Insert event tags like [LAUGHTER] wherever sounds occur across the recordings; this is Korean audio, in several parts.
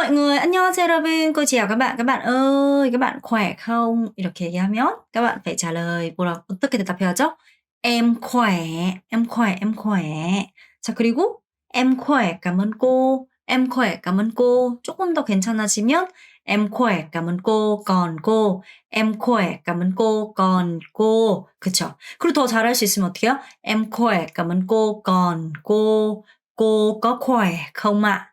mọi người, 안녕하세요 여러분. Cô chào các bạn. Các bạn ơi, các bạn khỏe không? 이렇게 얘기하면 các bạn phải trả lời 뭐라 어떻게 대답해야죠? Em khỏe, em khỏe, em khỏe. 자, 그리고 em khỏe, cảm ơn cô. Em khỏe, cảm ơn cô. 조금 더 괜찮아지면 em khỏe, cảm ơn cô. còn cô. Em khỏe, cảm ơn cô. còn cô. 그쵸? 그리고 더 잘할 수 있으면 어떻게 해요? Em khỏe, cảm ơn cô. còn cô. cô có khỏe không ạ?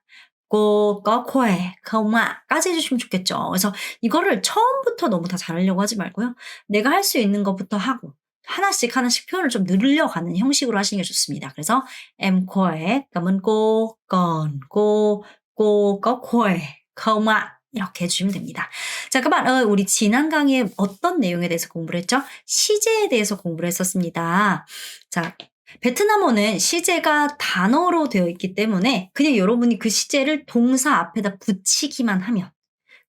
Khỏe không ạ? 까지 해주시면 좋겠죠. 그래서 이거를 처음부터 너무 다 잘하려고 하지 말고요. 내가 할 수 있는 것부터 하고 하나씩 하나씩 표현을 좀 늘려가는 형식으로 하시는 게 좋습니다. 그래서 cô có khỏe không ạ? 이렇게 해주시면 됩니다. 자, bạn ơi, 우리 지난 강의에 어떤 내용에 대해서 공부를 했죠? 시제에 대해서 공부를 했었습니다. 자, 베트남어는 시제가 단어로 되어 있기 때문에 그냥 여러분이 그 시제를 동사 앞에다 붙이기만 하면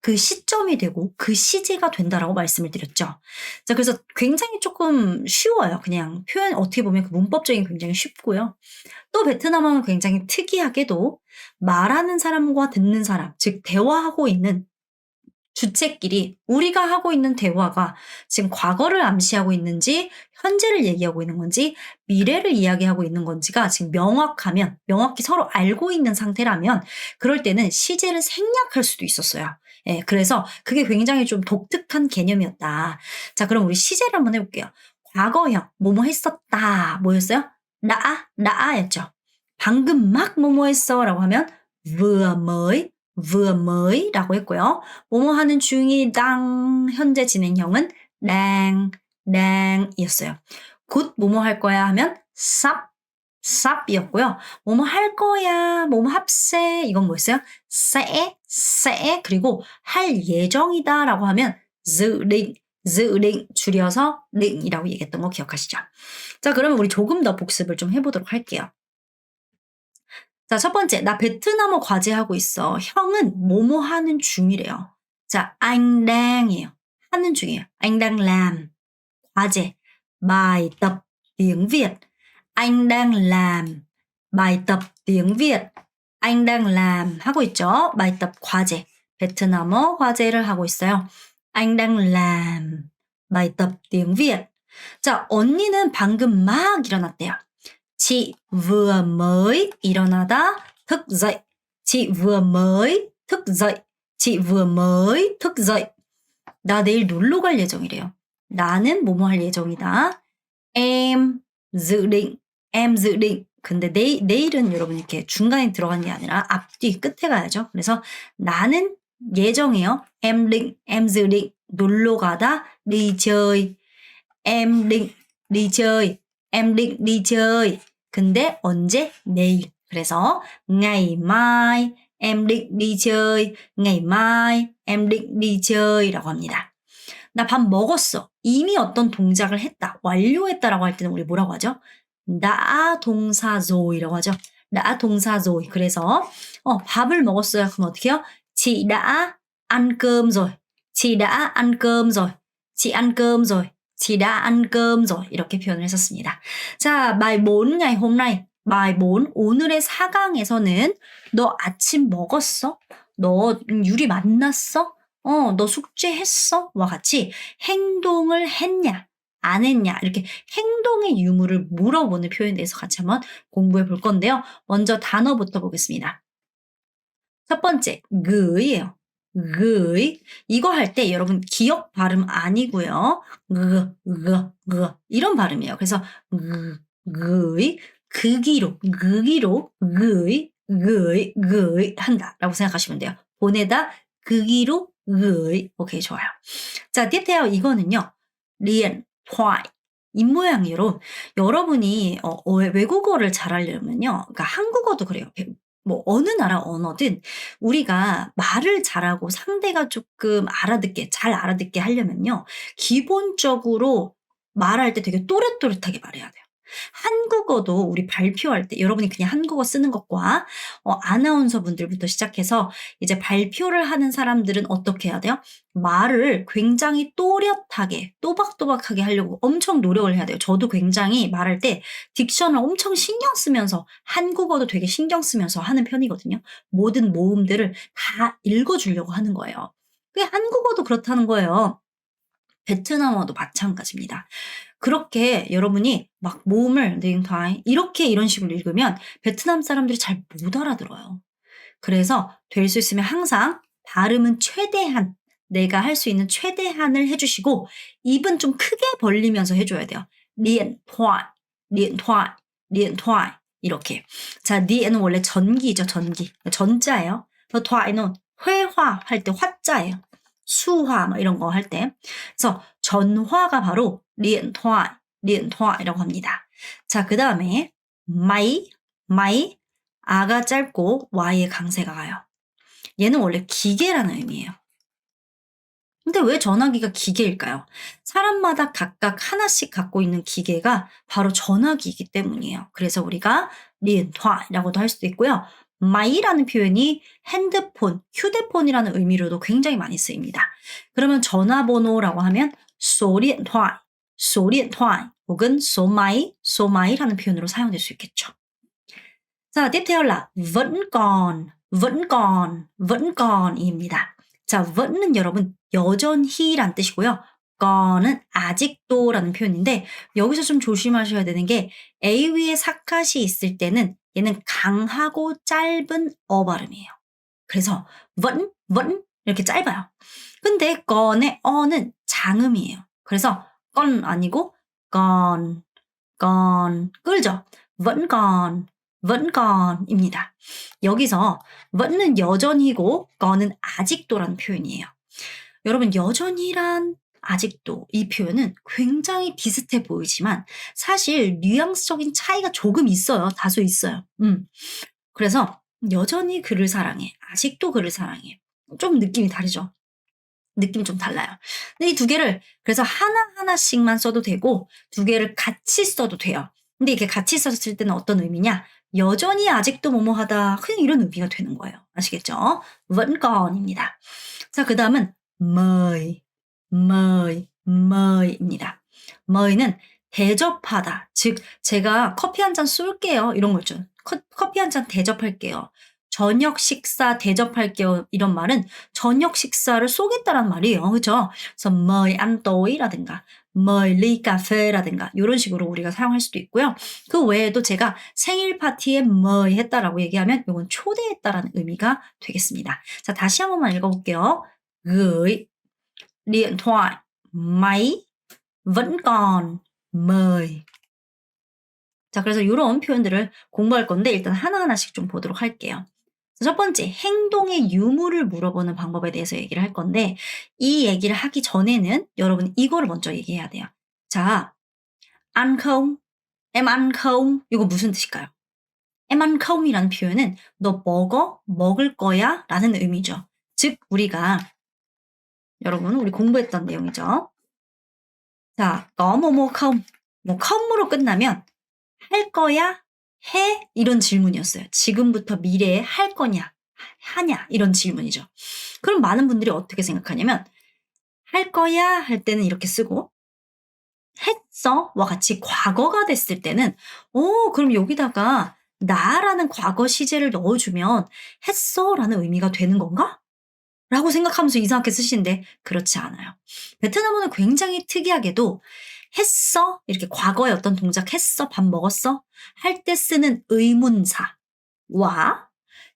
그 시점이 되고 그 시제가 된다라고 말씀을 드렸죠. 자, 그래서 굉장히 조금 쉬워요. 그냥 표현 어떻게 보면 그 문법적인 굉장히 쉽고요. 또 베트남어는 굉장히 특이하게도 말하는 사람과 듣는 사람, 즉 대화하고 있는 주체끼리 우리가 하고 있는 대화가 지금 과거를 암시하고 있는지 현재를 얘기하고 있는 건지 미래를 이야기하고 있는 건지가 지금 명확하면 명확히 서로 알고 있는 상태라면 그럴 때는 시제를 생략할 수도 있었어요. 예, 그래서 그게 굉장히 좀 독특한 개념이었다. 자, 그럼 우리 시제를 한번 해볼게요. 과거형 뭐뭐 했었다 뭐였어요? 나아 나아였죠. 방금 막 뭐뭐 했어 라고 하면 vừa mới vừa mới 라고 했고요. 뭐뭐 하는 중이당 현재 진행형은 đang, đang 이었어요. 곧 뭐뭐 할 거야 하면 sắp, sắp 이었고요. 뭐뭐 할 거야, 뭐뭐 합세 이건 뭐였어요? sẽ, sẽ 그리고 할 예정이다 라고 하면 dự định, dự định 줄여서 định 이라고 얘기했던 거 기억하시죠? 자, 그러면 우리 조금 더 복습을 좀 해보도록 할게요. 자, 첫 번째, 나 베트남어 과제 하고 있어. 형은 뭐뭐 하는 중이래요. 자, dang이에요. 하는 중이에요. đang làm. 과제. bài tập tiếng Việt. anh đang làm. bài tập tiếng Việt. anh đang làm 하고 있죠. bài tập 과제. 베트남어 과제를 하고 있어요. anh đang làm. bài tập tiếng Việt. 자, 언니는 방금 막 일어났대요. Chị vừa mới 일어나다 thức dậy. Chị vừa mới thức dậy. Chị vừa mới thức dậy. 나 내일 놀러 갈 예정이래요. 나는 뭐뭐 할 예정이다. Em dự định. Em dự định. 근데 내일, 내일은 여러분 이렇게 중간에 들어가는 게 아니라 앞뒤 끝에 가야죠. 그래서 나는 예정이에요. Em định, em dự định 놀러 가다 đi chơi. Em định đi chơi. Em định đi chơi. 근데 언제? 내일. 그래서 ngày mai em định đi chơi. ngày mai em định đi chơi 라고 합니다. 나 밥 먹었어. 이미 어떤 동작을 했다. 완료했다라고 할 때는 우리 뭐라고 하죠? 나 동사 rồi 라고 하죠. 나 동사 rồi. 그래서 어, 밥을 먹었어요. 그럼 어떻게 해요? Đã ăn cơm rồi. Đã ăn cơm rồi. Ăn cơm rồi. Chị đã ăn cơm rồi. 이렇게 표현을 했었습니다. 자, bài 4 ngày hôm nay. bài 4 오늘의 4강에서는 너 아침 먹었어? 너 유리 만났어? 어, 너 숙제했어? 와 같이 행동을 했냐? 안 했냐? 이렇게 행동의 유무를 물어보는 표현에 대해서 같이 한번 공부해 볼 건데요. 먼저 단어부터 보겠습니다. 첫 번째, 그예요. 의 이거 할 때 여러분 기억 발음 아니고요. 으, 으, 으 이런 발음이에요. 그래서 으, 의 극이로 극이로 의, 의, 의 한다라고 생각하시면 돼요. 보내다 극이로 의 오케이 좋아요. 자, tiếp 이거는요. 리엔, 화이 입모양이로 여러분이 어, 외국어를 잘하려면요. 그러니까 한국어도 그래요. 뭐 어느 나라 언어든 우리가 말을 잘하고 상대가 조금 알아듣게 잘 알아듣게 하려면요. 기본적으로 말할 때 되게 또렷또렷하게 말해야 돼요. 한국어도 우리 발표할 때 여러분이 그냥 한국어 쓰는 것과 어, 아나운서 분들부터 시작해서 이제 발표를 하는 사람들은 어떻게 해야 돼요? 말을 굉장히 또렷하게 또박또박하게 하려고 엄청 노력을 해야 돼요. 저도 굉장히 말할 때 딕션을 엄청 신경 쓰면서 한국어도 되게 신경 쓰면서 하는 편이거든요. 모든 모음들을 다 읽어주려고 하는 거예요. 그게 한국어도 그렇다는 거예요. 베트남어도 마찬가지입니다. 그렇게 여러분이 막 모음을 닝타이 이렇게 이런 식으로 읽으면 베트남 사람들이 잘 못 알아들어요. 그래서 될 수 있으면 항상 발음은 최대한 내가 할 수 있는 최대한을 해주시고 입은 좀 크게 벌리면서 해줘야 돼요. 토이, 리엔 토이 이렇게. 자, 리엔은 원래 전기죠, 전기. 전자예요. 토이는 회화 할 때 화자예요. 수화 막 이런 거 할 때. 그래서 전화가 바로 리엔토아, 리엔토아이라고 합니다. 자, 그 다음에 마이, 마이, 아가 짧고 Y의 강세가 가요. 얘는 원래 기계라는 의미예요. 근데 왜 전화기가 기계일까요? 사람마다 각각 하나씩 갖고 있는 기계가 바로 전화기이기 때문이에요. 그래서 우리가 리엔토아라고도 할 수도 있고요. 마이라는 표현이 핸드폰, 휴대폰이라는 의미로도 굉장히 많이 쓰입니다. 그러면 전화번호라고 하면 소리엔토이, 소리엔토이 혹은 소마이, 소마이라는 표현으로 사용될 수 있겠죠. 자, tiếp theo là vẫn còn, vẫn còn, vẫn còn 입니다. 자, vẫn 은 여러분 여전히란 뜻이고요. 건은 아직도라는 표현인데 여기서 좀 조심하셔야 되는 게 A 위에 사카시 있을 때는 얘는 강하고 짧은 어 발음이에요. 그래서 vẫn, vẫn 이렇게 짧아요. 근데 건의 어는 장음이에요. 그래서 건 아니고 건, 건 끌죠. vẫn còn, vẫn con입니다. 여기서 vẫn 은 여전히고 건은 아직도라는 표현이에요. 여러분 여전히란 아직도 이 표현은 굉장히 비슷해 보이지만 사실 뉘앙스적인 차이가 조금 있어요. 다소 있어요. 음. 그래서 여전히 그를 사랑해. 아직도 그를 사랑해. 좀 느낌이 다르죠. 느낌이 좀 달라요. 근데 이 두 개를 그래서 하나하나씩만 써도 되고 두 개를 같이 써도 돼요. 근데 이게 같이 썼을 때는 어떤 의미냐? 여전히 아직도 뭐뭐하다. 그냥 이런 의미가 되는 거예요. 아시겠죠? con입니다. 자, 그 다음은 mời, mời, mời 입니다. mời 는 대접하다. 즉, 제가 커피 한 잔 쏠게요. 이런 거 있죠. 커피 한 잔 대접할게요. 저녁 식사 대접할게요. 이런 말은 저녁 식사를 쏘겠다란 말이에요. 그죠? 그래서 mời ăn tối 라든가 mời ly cà phê라든가 이런 식으로 우리가 사용할 수도 있고요. 그 외에도 제가 생일 파티에 mời 했다라고 얘기하면 이건 초대했다라는 의미가 되겠습니다. 자, 다시 한 번만 읽어 볼게요. gửi điện thoại máy vẫn còn mời 자, 그래서 이런 표현들을 공부할 건데 일단 하나하나씩 좀 보도록 할게요. 첫 번째, 행동의 유무를 물어보는 방법에 대해서 얘기를 할 건데 이 얘기를 하기 전에는 여러분 이거를 먼저 얘기해야 돼요. 자, ăn không? em ăn không? 이거 무슨 뜻일까요? em ăn khong이라는 표현은 너 먹어? 먹을 거야? 라는 의미죠. 즉 우리가 여러분 우리 공부했던 내용이죠. 자, 너뭐뭐 컴. 뭐 컴으로 끝나면 할 거야? 해? 이런 질문이었어요. 지금부터 미래에 할 거냐? 하냐? 이런 질문이죠. 그럼 많은 분들이 어떻게 생각하냐면 할 거야 할 때는 이렇게 쓰고 했어 와 같이 과거가 됐을 때는 오 그럼 여기다가 나라는 과거 시제를 넣어주면 했어 라는 의미가 되는 건가? 라고 생각하면서 이상하게 쓰시는데 그렇지 않아요. 베트남어는 굉장히 특이하게도 했어? 이렇게 과거에 어떤 동작 했어? 밥 먹었어? 할 때 쓰는 의문사와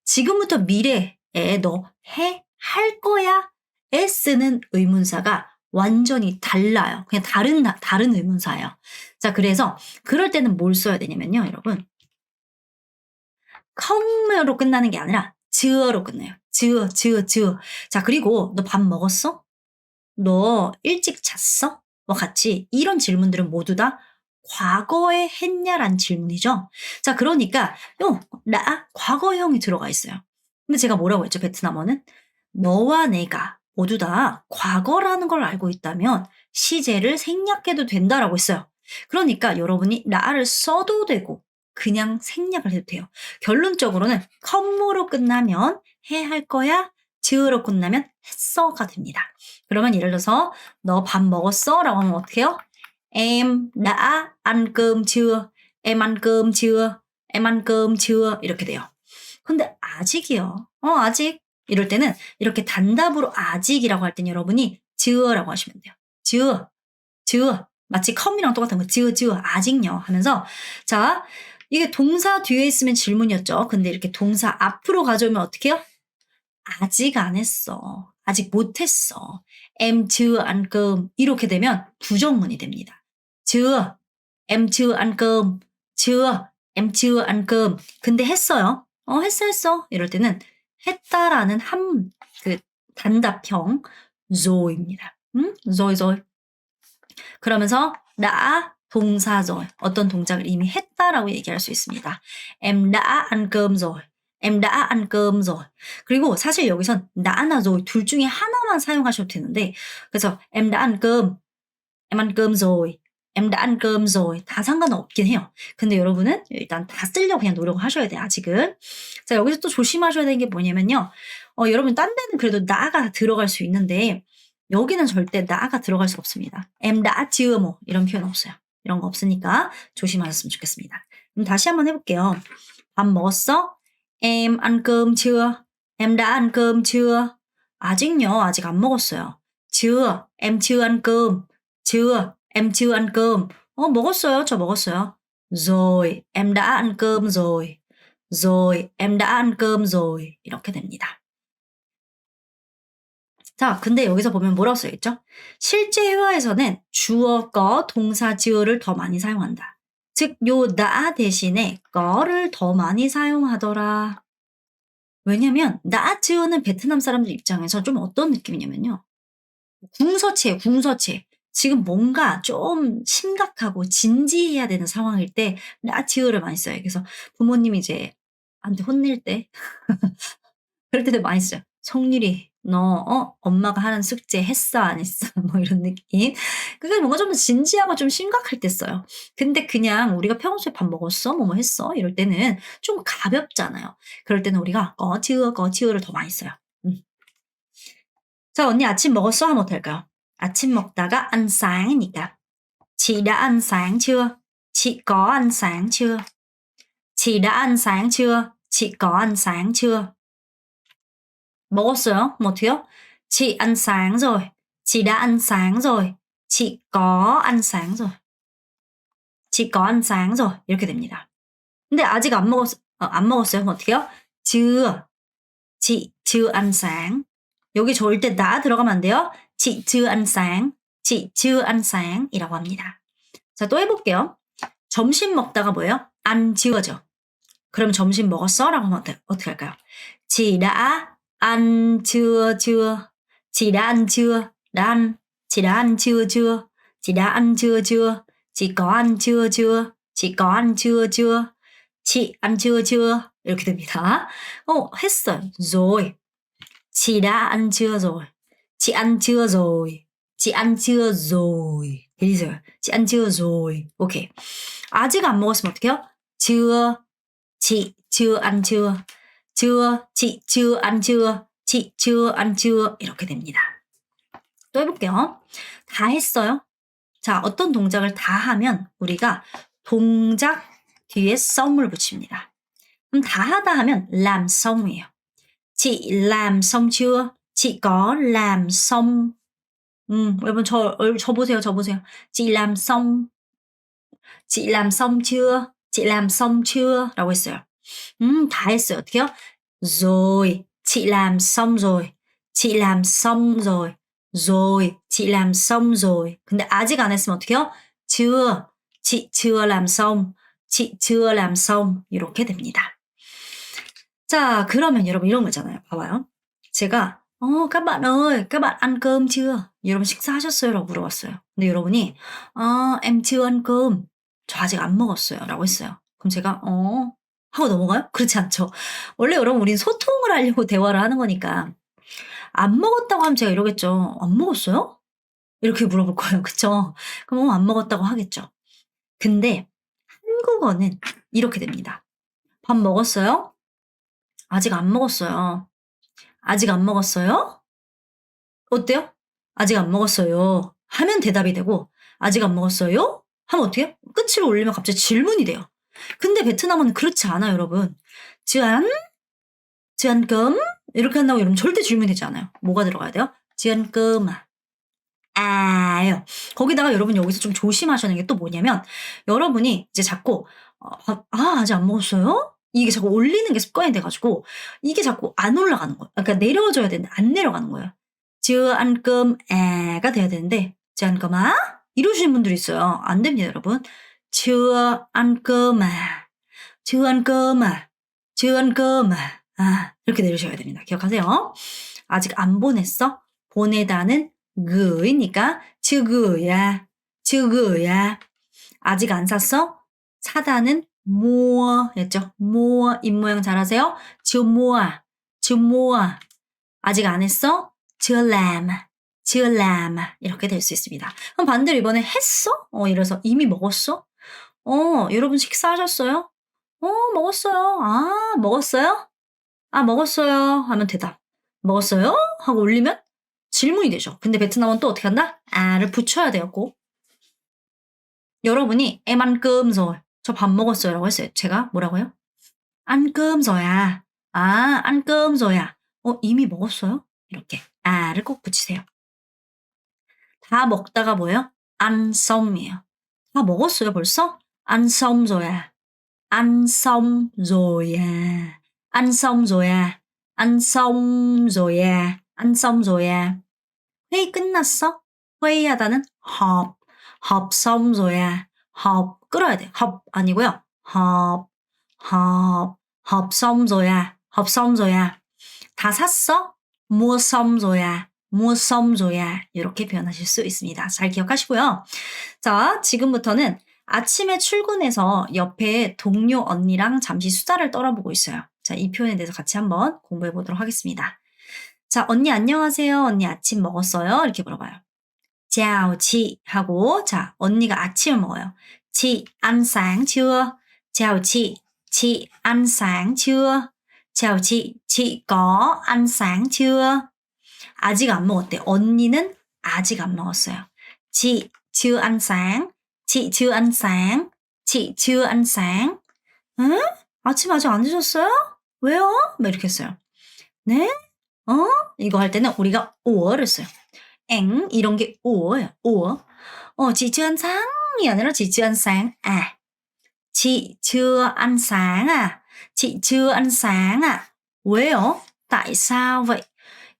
지금부터 미래에 너 해? 할 거야? 에 쓰는 의문사가 완전히 달라요. 그냥 다른, 다른 의문사예요. 자, 그래서 그럴 때는 뭘 써야 되냐면요, 여러분. 컴으로 끝나는 게 아니라 즈어로 끝나요. 즈어, 즈어, 즈어. 자, 그리고 너 밥 먹었어? 너 일찍 잤어? 와 같이 이런 질문들은 모두 다 과거에 했냐란 질문이죠. 자, 그러니까 요, 나 과거형이 들어가 있어요. 근데 제가 뭐라고 했죠? 베트남어는 너와 내가 모두 다 과거라는 걸 알고 있다면 시제를 생략해도 된다라고 했어요. 그러니까 여러분이 라를 써도 되고 그냥 생략을 해도 돼요. 결론적으로는 컴무로 끝나면 해 할 거야. 즈으로 끝나면 했어가 됩니다. 그러면 예를 들어서 너 밥 먹었어? 라고 하면 어떻게 해요? Đã ăn cơm chưa? Em ăn? 이렇게 돼요. 근데 아직이요. 어, 아직. 이럴 때는 이렇게 단답으로 아직이라고 할 땐 여러분이 즈어라고 하시면 돼요. 즈어, 즈어. 마치 컴이랑 똑같은 거. 즈어, 즈어. 아직요. 하면서 자, 이게 동사 뒤에 있으면 질문이었죠. 근데 이렇게 동사 앞으로 가져오면 어떻게 해요? 아직 안 했어. 아직 못 했어. chưa ăn cơm. 이렇게 되면 부정문이 됩니다. chưa ăn cơm. chưa, em chưa ăn cơm. 근데 했어요. 어, 했어, 했어. 이럴 때는 했다라는 한, 그, 단답형, zo입니다. 음? rồi, rồi. 그러면서, đã, 동사 rồi. 어떤 동작을 이미 했다라고 얘기할 수 있습니다. đã ăn cơm rồi. Em đã ăn cơm rồi. 그리고 사실 여기선 나나 rồi 둘 중에 하나만 사용하셔도 되는데, 그래서 em đã ăn cơm, em ăn cơm rồi. em đã ăn cơm rồi. 다 상관은 없긴 해요. 근데 여러분은 일단 다 쓰려고 그냥 노력을 하셔야 돼요, 아직은. 자, 여기서 또 조심하셔야 되는 게 뭐냐면요. 어, 여러분, 딴 데는 그래도 나가 들어갈 수 있는데, 여기는 절대 나가 들어갈 수 없습니다. em đã chưa 뭐, 이런 표현 없어요. 이런 거 없으니까 조심하셨으면 좋겠습니다. 그럼 다시 한번 해볼게요. 밥 먹었어? Em ăn cơm chưa? em đã ăn cơm chưa? 아직요, 아직 안 먹었어요. chưa, em chưa ăn cơm. chưa, em chưa ăn cơm. 어, 먹었어요. 저 먹었어요. rồi, em đã ăn cơm rồi. rồi, em đã ăn cơm rồi. 이렇게 됩니다. 자, 근데 여기서 보면 뭐라고 써있죠? 실제 회화에서는 주어거, 동사 지어를 더 많이 사용한다. 즉, 요 나 대신에 거를 더 많이 사용하더라. 왜냐면 나 지어는 베트남 사람들 입장에서 좀 어떤 느낌이냐면요. 궁서체, 궁서체. 지금 뭔가 좀 심각하고 진지해야 되는 상황일 때 나치어를 많이 써요. 그래서 부모님이 이제 한테 혼낼 때 [LAUGHS] 그럴 때도 많이 써요. 성률이 너 어? 엄마가 하는 숙제 했어 안 했어? [LAUGHS] 뭐 이런 느낌. 그게 뭔가 좀 진지하고 좀 심각할 때 써요. 근데 그냥 우리가 평소에 밥 먹었어? 뭐뭐 했어? 이럴 때는 좀 가볍잖아요. 그럴 때는 우리가 거치어 거치어를 더 많이 써요. 음. 자 언니 아침 먹었어? 하면 어떨까요? 아침 먹다가 chưa? chị đã ăn sáng chưa? chị có ăn sáng chưa? 먹었어요? 뭐 어때요? ăn sáng rồi. ăn sáng rồi. ăn sáng rồi. ăn sáng rồi. 이렇게 됩니다. 근데 아직 안 먹었, 어, 안 먹었어요? 뭐 chưa. chị chưa ăn sáng. 여기 때나 들어가면 안 돼요? ăn sáng. chị chưa ăn sáng 이라고 합니다. 자, 또 해볼게요. 점심 먹다가 뭐예요? ăn cheu죠. 그럼 점심 먹었어? 라고 하면 어떻게, 어떻게 할까요? chị đã ăn chưa chưa? chị đã ăn chưa? đã ăn. chị đã ăn chưa chưa? chị đã ăn chưa chưa? chị có ăn chưa chưa? chị có ăn chưa chưa? chị ăn chưa chưa? 이렇게 됩니다. 어, 했어요. rồi. chị đã ăn chưa rồi? chị ăn chưa rồi? chị ăn chưa rồi? 들리세요? chị ăn chưa rồi? 오케이. 아직 안 먹었으면 어떡해요? chưa. chị chưa ăn chưa? Chưa. chị chưa ăn chưa? chị chưa ăn chưa? 이렇게 됩니다. 또 해볼게요. 다 했어요? 자, 어떤 동작을 다 하면 우리가 동작 뒤에 썸을 붙입니다. 그럼 다 하다 하면 làm song이에요. chị làm xong chưa? chị có làm xong. 음, 여러분 저, 저 보세요, 저 보세요. chị làm xong. chị làm xong chưa? chị làm xong chưa? 라고 했어요. 음, 다 했어요. 어떻게요? rồi, chị làm xong rồi. chị làm xong rồi. rồi, chị làm xong rồi. 근데 아직 안 했으면 어떡해요? chưa, chị chưa làm xong. chị chưa làm xong. 이렇게 됩니다. 자, 그러면 여러분 이런 거 있잖아요. 봐봐요. 제가 어, ơi, các bạn ăn cơm chưa? 여러분 식사하셨어요? 라고 물어봤어요. 근데 여러분이 아, em chưa ăn cơm. 저 아직 안 먹었어요. 라고 했어요. 그럼 제가 어 하고 넘어가요? 그렇지 않죠. 원래 여러분 우린 소통을 하려고 [LAUGHS] 대화를 하는 거니까 안 먹었다고 하면 제가 이러겠죠. 안 먹었어요? 이렇게 물어볼 거예요. [LAUGHS] 그쵸? 그럼 어, 안 먹었다고 하겠죠. 근데 한국어는 이렇게 됩니다. 밥 먹었어요? 아직 안 먹었어요. 아직 안 먹었어요? 어때요? 아직 안 먹었어요. 하면 대답이 되고 아직 안 먹었어요? 하면 어떻게? 끝으로 올리면 갑자기 질문이 돼요. 근데 베트남어는 그렇지 않아요, 여러분. 지안? 지안금? 이렇게 한다고 여러분 절대 질문이 되지 않아요. 뭐가 들어가야 돼요? 지안금. 아요. 거기다가 여러분 여기서 좀 조심하셔야 하는 게 또 뭐냐면 여러분이 이제 자꾸 어, 아 아직 안 먹었어요? 이게 자꾸 올리는 게 습관이 돼가지고 이게 자꾸 안 올라가는 거예요. 그러니까 내려줘야 되는데 안 내려가는 거예요. 지안금 에가 돼야 되는데 지안금아 이러시는 분들이 있어요. 안 됩니다, 여러분. 지안금아 지안금아 지안금아 아 이렇게 내리셔야 됩니다. 기억하세요. 아직 안 보냈어? 보내다는 그이니까 지그야 지그야 아직 안 샀어? 사다는 뭐였죠? 뭐 입모양 잘하세요? 지모아 지모아 아직 안 했어? 지람 지람 이렇게 될 수 있습니다. 그럼 반대로 이번에 했어? 어 이래서 이미 먹었어? 어 여러분 식사하셨어요? 어 먹었어요. 아 먹었어요? 아 먹었어요 하면 대답. 먹었어요? 하고 올리면 질문이 되죠. 근데 베트남은 또 어떻게 한다? 아를 붙여야 꼭. 여러분이 에만끔 저밥 먹었어요 라고 했어요. 제가 뭐라고요? 안끔서야. 아, 안끔서야. 어, 이미 먹었어요? 이렇게 아를 꼭 붙이세요. 다 먹다가 뭐예요? 안썸이에요. 다 먹었어요, 벌써? 안썸서야. 안썸조야. 안썸조야. 안썸조야. 안썸조야. 회의 끝났어? 회의하다는 họp, họp xong rồi à? họp 끌어야 돼. họp 아니고요. họp, họp, họp xong rồi à? họp xong rồi à? 다 샀어? mua xong rồi à? mua xong rồi à? 이렇게 표현하실 수 있습니다. 잘 기억하시고요. 자, 지금부터는 아침에 출근해서 옆에 동료 언니랑 잠시 수다를 떨어보고 있어요. 자, 이 표현에 대해서 같이 한번 공부해 보도록 하겠습니다. 자, 언니 안녕하세요. 언니 아침 먹었어요? 이렇게 물어봐요. chào chị 하고 자, 언니가 아침을 먹어요. ăn sáng chưa? chào chị, chị ăn sáng chưa? chào chị, chị có ăn sáng chưa? 아직 안 먹었대. 언니는 아직 안 먹었어요. chị chưa ăn sáng, chị chưa ăn sáng, chị chưa ăn sáng. 응? 아침 아직 안 드셨어요? 왜요? 뭐 이렇게 했어요. 네? 어? 이거 할 때는 우리가 오어를 써요. 엥 이런 게 오어예요. 오어. 어, chị chưa ăn sáng 이 아니라 sáng à. chị chưa ăn sáng à. 왜요? tại vậy?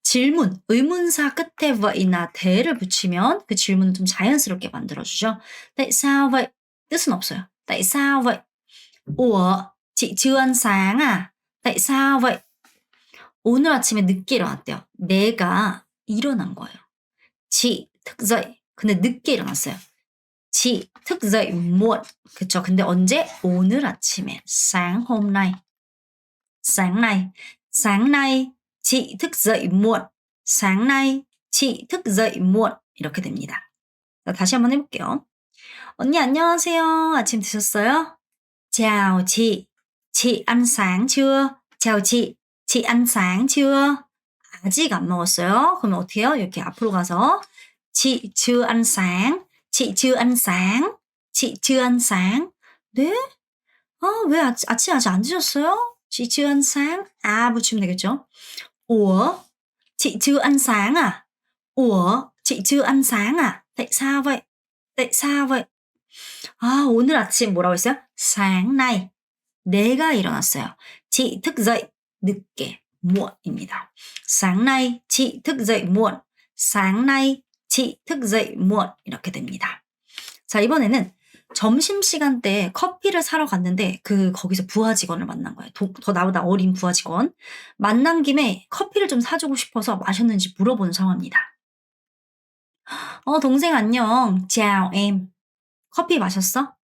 질문, 의문사 끝에 왜이나 대를 붙이면 그 질문을 좀 자연스럽게 만들어주죠. tại sao vậy? 뜻은 없어요. tại sao vậy? ủa, chị chưa ăn sáng à? tại vậy? 오늘 아침에 늦게 일어났대요. 내가 일어난 거예요. 지, thức 근데 늦게 일어났어요. 지, thức 무 그쵸. 근데 언제? 오늘 아침에. hôm nay. sáng nay. sáng nay chị thức dậy muộn. sáng nay chị thức dậy muộn. 이렇게 됩니다. 자, 다시 한번 해볼게요. 언니 안녕하세요. 아침 드셨어요? chào chị. chị ăn sáng chưa? chào chị. chị ăn sáng chưa? 아직 안 먹었어요. 그러면 어떻게 해요? 이렇게 앞으로 가서 chị chưa ăn sáng. chị chưa ăn sáng. chị chưa ăn sáng. 네? 아, 왜 아, 아침 아직 안 드셨어요? chị chưa ăn sáng. 아 붙이면 되겠죠? ủa? chị chưa ăn sáng à? ủa? chị chưa ăn sáng à? tại sao vậy? tại sao vậy? 아, 오늘 아침 뭐라고 했어요? sáng nay. 내가 일어났어요. chị thức dậy 늦게 muộn입니다. sáng nay chị thức dậy muộn. sáng nay chị thức dậy muộn 이렇게 됩니다. 자, 이번에는 점심시간 때 커피를 사러 갔는데 그 거기서 부하 직원을 만난 거예요. 도, 더 나보다 어린 부하 직원. 만난 김에 커피를 좀 사주고 싶어서 마셨는지 물어보는 상황입니다. 어, 동생 안녕. chào em. 커피 마셨어?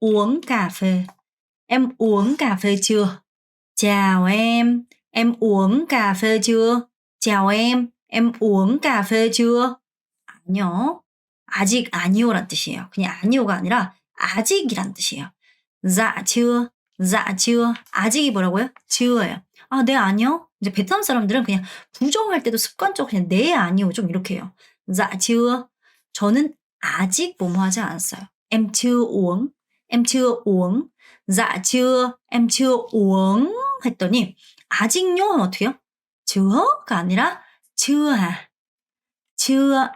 uống cà phê. Em uống cà phê chưa? Chào? 아니요. 아직 아니요란 뜻이에요. 그냥 아니요가 아니라 아직이란 뜻이에요. dạ chưa, dạ chưa. 아직이 뭐라고요? cheu어요. 아, 네, 아니요. 이제 베트남 사람들은 그냥 부정할 때도 습관적으로 그냥 네, 아니요. 좀 이렇게 해요. dạ chưa. 저는 아직 뭐뭐 하지 않았어요. em chưa em chưa uống. dạ chưa. 했더니 아직요 하면 어떻게 해요? cheu어가 아니라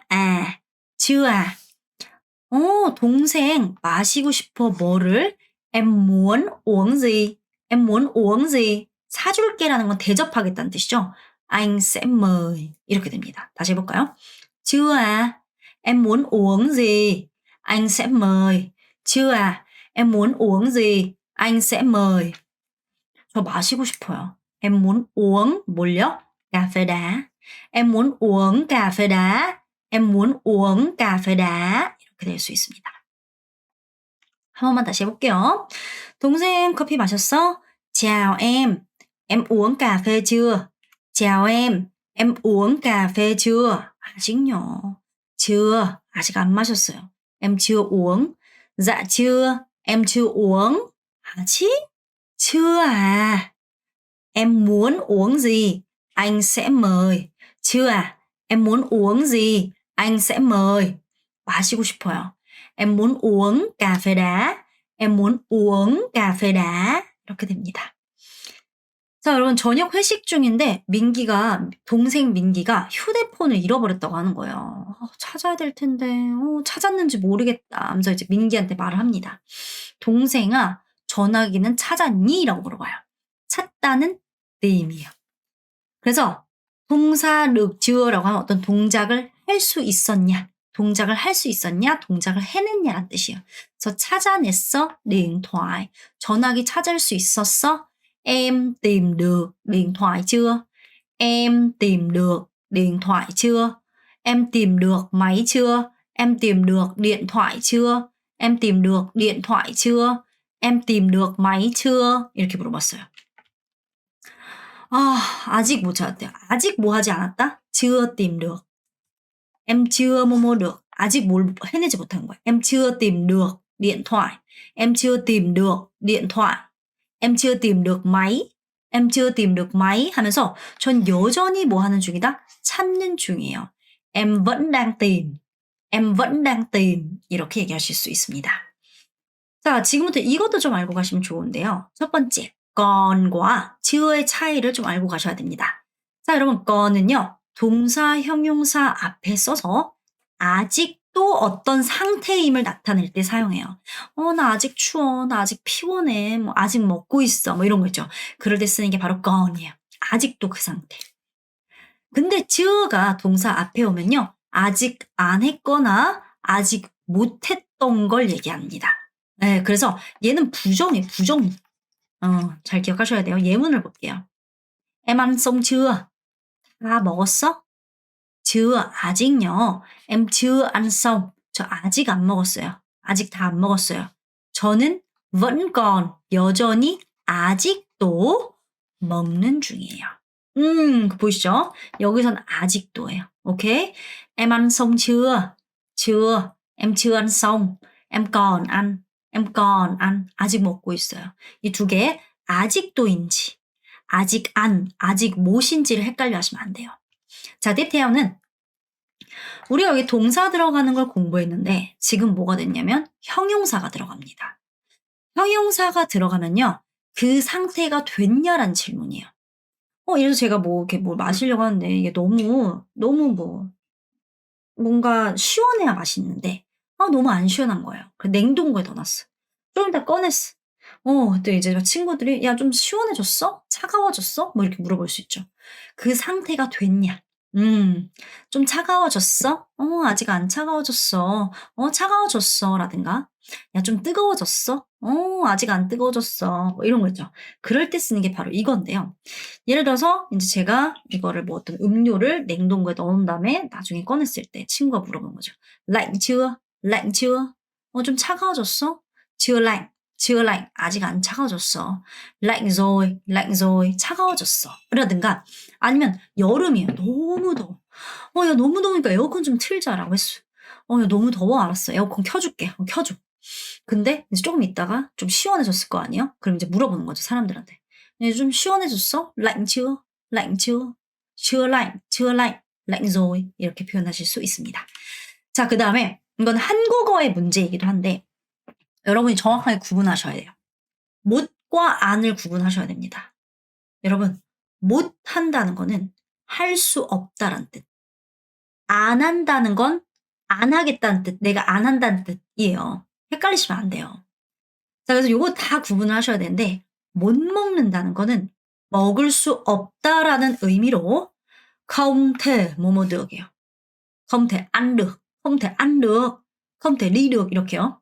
à. chưa à. 어, 동생 마시고 싶어 뭐를? em muốn uống gì? em muốn uống gì? 사줄게라는 건 대접하겠다는 뜻이죠. sẽ mời 이렇게 됩니다. 다시 해볼까요? mời. chưa à? em muốn uống gì? anh sẽ mời. 저 마시고 싶어요. em muốn uống 뭘요? cà phê đá. em muốn uống cà phê đá. em muốn uống cà phê đá. 이렇게 될 수 있습니다. 한 번만 다시 해볼게요. 동생 커피 마셨어? Chào em. Em uống cà phê chưa? Chào em. Em uống cà phê chưa? 아직요. chưa. 아직 안 마셨어요. Em chưa uống. Dạ chưa. Em chưa uống. 아직? chưa à. Em muốn uống gì? Anh sẽ mời. chưa à. Em muốn uống gì? Anh sẽ mời. 마시고 싶어요. Em muốn uống cà phê đá. Em muốn uống cà phê đá. 이렇게 됩니다. 자, 여러분 저녁 회식 중인데 민기가 동생 민기가 휴대폰을 잃어버렸다고 하는 거예요. 어, 찾아야 될 텐데 어, 찾았는지 모르겠다. 하면서 이제 민기한테 말을 합니다. 동생아 전화기는 찾았니? 라고 물어봐요. 찾다는 네임이에요. 그래서 동사 륵 지어라고 하면 어떤 동작을 할 수 있었냐? 동작을 할 수 있었냐? 동작을 해냈냐라는 뜻이에요. 그래서 찾아냈어? điện thoại. 전화기 찾을 수 있었어? Em tìm được điện thoại chưa? Em tìm được điện thoại chưa? Em tìm được máy chưa? Em tìm được điện thoại chưa? Em tìm được điện thoại chưa? Em tìm được máy chưa? 이렇게 물어봤어요. 아, 아직 못 찾았대요. 아직 뭐 하지 않았다? chưa tìm được. Em chưa 뭐뭐 được. 아직 뭘 해내지 못한 거야. Em chưa tìm được điện thoại. Em chưa tìm được điện thoại. Em chưa tìm được máy. Em chưa tìm được máy 하면서 전 여전히 뭐 하는 중이다? 찾는 중이에요. Em vẫn đang tìm. Em vẫn đang tìm. 이렇게 얘기하실 수 있습니다. 자, 지금부터 이것도 좀 알고 가시면 좋은데요. 첫 번째, 건과 즈어의 차이를 좀 알고 가셔야 됩니다. 자, 여러분, 건은요, 동사, 형용사 앞에 써서 아직도 어떤 상태임을 나타낼 때 사용해요. 어, 나 아직 추워. 나 아직 피곤해. 뭐, 아직 먹고 있어. 뭐 이런 거 있죠. 그럴 때 쓰는 게 바로 건이에요. 아직도 그 상태. 근데 즈어가 동사 앞에 오면요. 아직 안 했거나 아직 못 했던 걸 얘기합니다. 네, 그래서 얘는 부정이에요. 부정. 어, 잘 기억하셔야 돼요. 예문을 볼게요. Xong chưa? 다 먹었어? chưa 아직요. Em xong. 저 아직 안 먹었어요. 아직 다 안 먹었어요. 저는 còn 여전히 아직도 먹는 중이에요. 음, 보이시죠? 여기선 아직도예요. 오케이? Chưa ăn xong. Em còn ăn. Em còn ăn. 아직 먹고 있어요. 이 두 개 아직도인지 아직 안, 아직 못인지를 헷갈려 하시면 안 돼요. 자, tiếp theo 는 우리가 여기 동사 들어가는 걸 공부했는데 지금 뭐가 됐냐면 형용사가 들어갑니다. 형용사가 들어가면요. 그 상태가 됐냐란 질문이에요. 어, 들어서 제가 뭐 이렇게 뭘 마시려고 하는데 이게 너무 너무 뭐 뭔가 시원해야 맛있는데 아 너무 안 시원한 거예요. 그 냉동고에 넣어놨어. 좀 이따 꺼냈어. 어, 또 이제 친구들이 야 좀 시원해졌어? 차가워졌어? 뭐 이렇게 물어볼 수 있죠. 그 상태가 됐냐? 음, 좀 차가워졌어? 어, 아직 안 차가워졌어. 어, 차가워졌어. 라든가, 야, 좀 뜨거워졌어? 어, 아직 안 뜨거워졌어. 뭐 이런 거 있죠. 그럴 때 쓰는 게 바로 이건데요. 예를 들어서, 이제 제가 이거를 뭐 어떤 음료를 냉동고에 넣은 다음에 나중에 꺼냈을 때 친구가 물어본 거죠. lạnh chưa? lạnh chưa? 어, 좀 차가워졌어? chưa lạnh. Chưa lạnh. 아직 안 차가워졌어. lạnh rồi, lạnh rồi. 차가워졌어. 라든가, 아니면 여름이에요. 너무 더워. 어, 야, 너무 더우니까 에어컨 좀 틀자라고 했어. 어, 야, 너무 더워. 알았어. 에어컨 켜줄게. 어, 켜줘. 근데 이제 조금 있다가 좀 시원해졌을 거 아니에요? 그럼 이제 물어보는 거죠, 사람들한테. 네, 좀 시원해졌어? lạnh chưa? lạnh chưa? chưa lạnh, chưa lạnh, lạnh rồi 이렇게 표현하실 수 있습니다. 자, 그 다음에 이건 한국어의 문제이기도 한데 여러분이 정확하게 구분하셔야 돼요. 못과 안을 구분하셔야 됩니다. 여러분, 못 한다는 거는 할 수 없다란 뜻. 안 한다는 건 안 하겠다는 뜻, 내가 안 한다는 뜻이에요. 헷갈리시면 안 돼요. 자, 그래서 요거 다 구분을 하셔야 되는데, 못 먹는다는 거는 먹을 수 없다라는 의미로 không 뭐뭐 được 이요. ăn được, không thể đi được 이렇게요.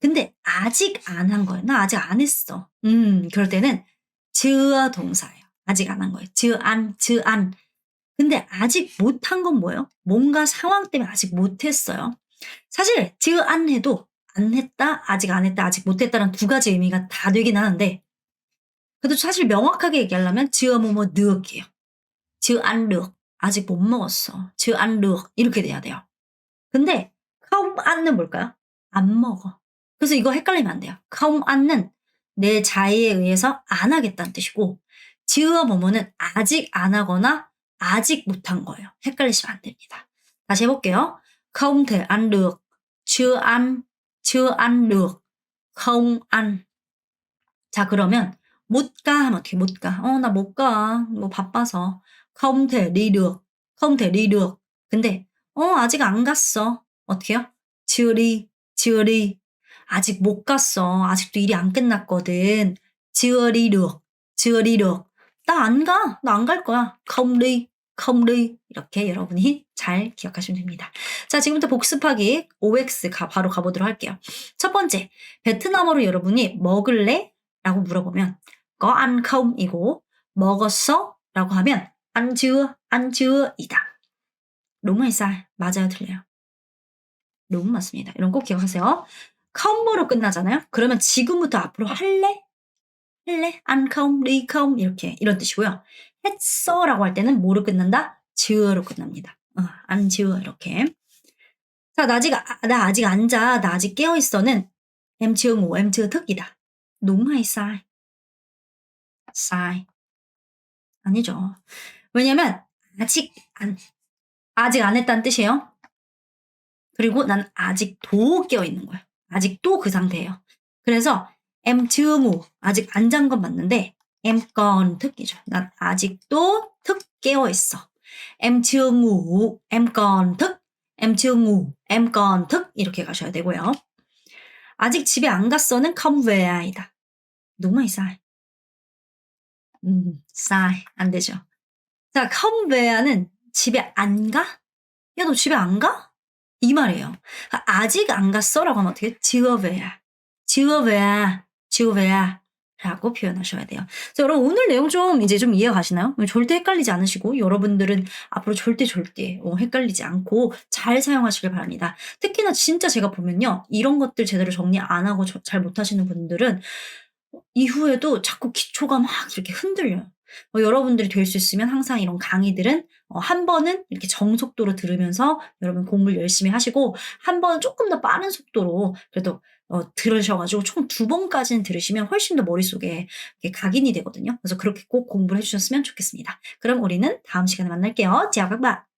근데 아직 안 한 거예요. 나 아직 안 했어. 음, 그럴 때는 chưa 동사예요. 아직 안 한 거예요. chưa ăn. 근데 아직 못 한 건 뭐예요? 뭔가 상황 때문에 아직 못 했어요. 사실 ăn 해도 안 했다, 아직 안 했다, 아직 못 했다는 두 가지 의미가 다 되긴 하는데 그래도 사실 명확하게 얘기하려면 chưa 뭐뭐 chưa ăn được. 아직 못 먹었어. ăn được. 이렇게 돼야 돼요. 근데 는 뭘까요? 안 먹어. 그래서 이거 헷갈리면 안 돼요. ăn 는내 자의에 의해서 안 하겠다는 뜻이고 chưa 뭐뭐는 아직 안 하거나 아직 못한 거예요. 헷갈리시면 안 됩니다. 다시 해볼게요. không thể ăn được. 자, 그러면 못 가 하면 어떻게 못 가? 어, 나 못 가. 뭐 바빠서. không thể đi. 근데 어, 아직 안 갔어. 어떻게 해요? chưa đi, chưa đi. 아직 못 갔어. 아직도 일이 안 끝났거든. đi được. 나안 가. 나 안 갈 거야. không đi. 이렇게 여러분이 잘 기억하시면 됩니다. 자, 지금부터 복습하기 OX 가, 바로 가보도록 할게요. 첫 번째, 베트남어로 여러분이 먹을래? 라고 물어보면 có ăn không? 이고 먹었어? 라고 하면 ăn chưa? ăn chưa? 이다. đúng hay sai? 맞아요, 틀려요? đúng 맞습니다. 이런 꼭 기억하세요. 컴으로 끝나잖아요. 그러면 지금부터 앞으로 할래? 할래? 안 컴, 리 컴, 이렇게 이런 뜻이고요. 했어라고 할 때는 뭐로 끝난다? 즈어로 끝납니다. 어, 안 즈어 이렇게. 자, 나 아직 아, 나 아직 안 자, 나 아직 깨어 있어는 em chưa ngủ, em chưa thức 이다. đúng hay sai? sai. 아니죠. 왜냐면 아직 안 아직 안 했다는 뜻이에요. 그리고 난 아직도 깨어 있는 거야. 아직도 그 상태예요. 그래서 chưa ngủ 아직 안 잔 건 맞는데 còn thức 이죠. 난 아직도 thức 깨어 있어. em chưa ngủ, em còn em chưa em còn 이렇게 가셔야 되고요. 아직 집에 안 갔어는 không về 아이다. đúng hay sai? 음, sai. 안 되죠. 자, không ve는 집에 안 가? 야, 너 집에 안 가? 이 말이에요. 아직 안 갔어? 라고 하면 어떻게? 지어ve야. 지어ve야. 지어ve야. 라고 표현하셔야 돼요. 자, 여러분 오늘 내용 좀 이제 좀 이해 가시나요? 절대 헷갈리지 않으시고 여러분들은 앞으로 절대 절대 어, 헷갈리지 않고 잘 사용하시길 바랍니다. 특히나 진짜 제가 보면요. 이런 것들 제대로 정리 안 하고 저, 잘 못하시는 분들은 이후에도 자꾸 기초가 막 이렇게 흔들려요. 어, 여러분들이 될 수 있으면 항상 이런 강의들은 어, 한 번은 이렇게 정속도로 들으면서 여러분 공부를 열심히 하시고 한 번은 조금 더 빠른 속도로 그래도 어, 들으셔가지고 총 두 번까지는 들으시면 훨씬 더 머릿속에 각인이 되거든요. 그래서 그렇게 꼭 공부를 해주셨으면 좋겠습니다. 그럼 우리는 다음 시간에 만날게요. 지아 các bạn.